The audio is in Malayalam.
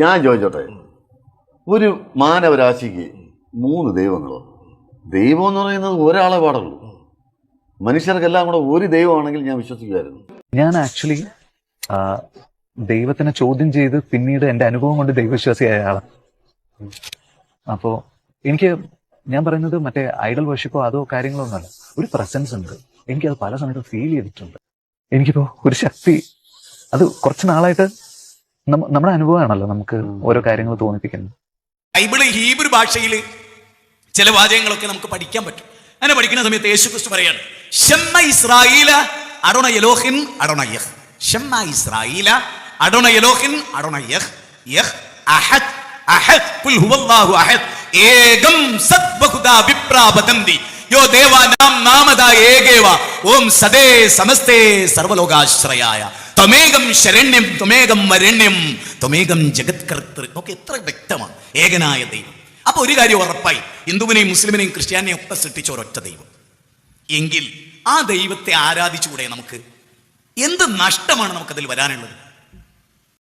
ഞാൻ ചോദിച്ചോട്ടെ. ഒരു മാനവരാശിക്ക് മൂന്ന് ദൈവങ്ങളുണ്ട്. ദൈവം എന്ന് പറയുന്നത് ഒരാളെ പാടുള്ളൂ. മനുഷ്യർക്കെല്ലാം കൂടെ ഒരു ദൈവമാണെങ്കിൽ ഞാൻ വിശ്വസിക്കുമായിരുന്നു. ഞാൻ ആക്ച്വലി ദൈവത്തിനെ ചോദ്യം ചെയ്ത് പിന്നീട് എന്റെ അനുഭവം കൊണ്ട് ദൈവവിശ്വാസിയായ ആളാണ് അപ്പോ എനിക്ക് ഞാൻ പറയുന്നത് മറ്റേ ഐഡൽ വർഷിപ്പോ അതോ കാര്യങ്ങളോ ഒന്നുമല്ല ഒരു പ്രസൻസ് ഉണ്ട്. എനിക്കത് പല സമയത്തും ഫീൽ ചെയ്തിട്ടുണ്ട്. എനിക്കിപ്പോ ഒരു ശക്തി അത് കുറച്ച് നാളായിട്ട് നമ്മുടെ അനുഭവമാണല്ലോ നമുക്ക് ഓരോ കാര്യങ്ങൾ തോന്നിപ്പിക്കുന്നത്. ബൈബിൾ ഹീബ്രു ഭാഷയിൽ ചില വാചകങ്ങളൊക്കെ നമുക്ക് പഠിക്കാൻ പറ്റും. അങ്ങനെ പഠിക്കുന്ന സമയത്ത് യേശു ക്രിസ്തു പറയാണ് ഷമ്മ ഇസ്രായേല അടോണ യലോഹിൻ അടോണ യഹ്. ഷമ്മ ഇസ്രായേല അടോണ യലോഹിൻ അടോണ യഹ്. അഹദ് അഹദ് ഖുൽ ഹുവല്ലാഹു അഹദ്. ഏകം സത് ബഹുദാ വിപ്രാപതന്തി യോ ദേവാ നാമത ഏകേവ. ഓം സദേ സമസ്തേ സർവലോകാശ്രയായ. ത്വമേകം ശരണ്യം ത്വമേകം വരണ്യം ത്വമേകം ജഗത് കർത്തൃ ഒക്കെ എത്ര വ്യക്തമാണ്. ഏകനായ ദൈവം. അപ്പൊ ഒരു കാര്യം ഉറപ്പായി. ഹിന്ദുവിനെയും മുസ്ലിമിനെയും ക്രിസ്ത്യാനെയും ഒക്കെ സൃഷ്ടിച്ച ഒരൊറ്റ ദൈവം. എങ്കിൽ ആ ദൈവത്തെ ആരാധിച്ചുകൂടെ നമുക്ക്? എന്ത് നഷ്ടമാണ് നമുക്കതിൽ വരാനുള്ളത്?